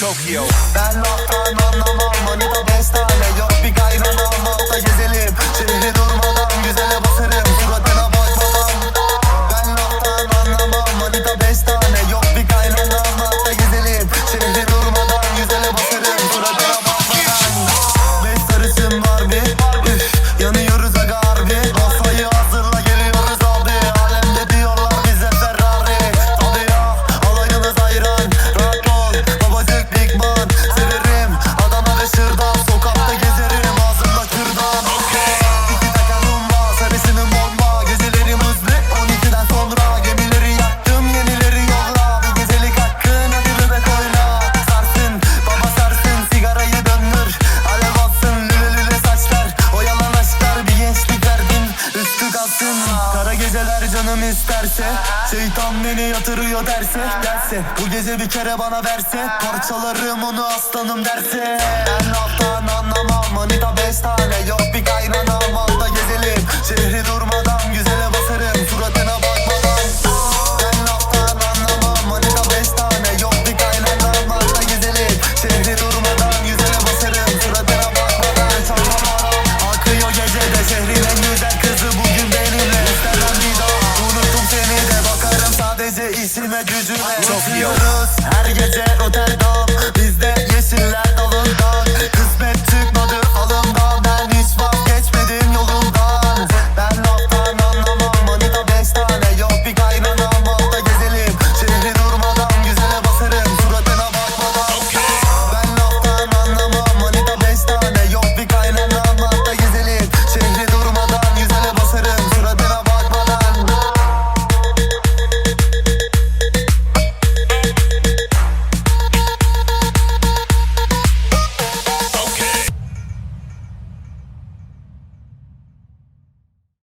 Tokyo. Ben laftan anlamam Kara geceler canım isterse Şeytan beni yatırıyor derse Derse. Bu gece bir kere bana verse Parçalarım onu aslanım derse. Her laftan anlamam manita beş tane yok bir tane Yüzüme gücüme Çok Her gece otel dam Bizde yeşiller.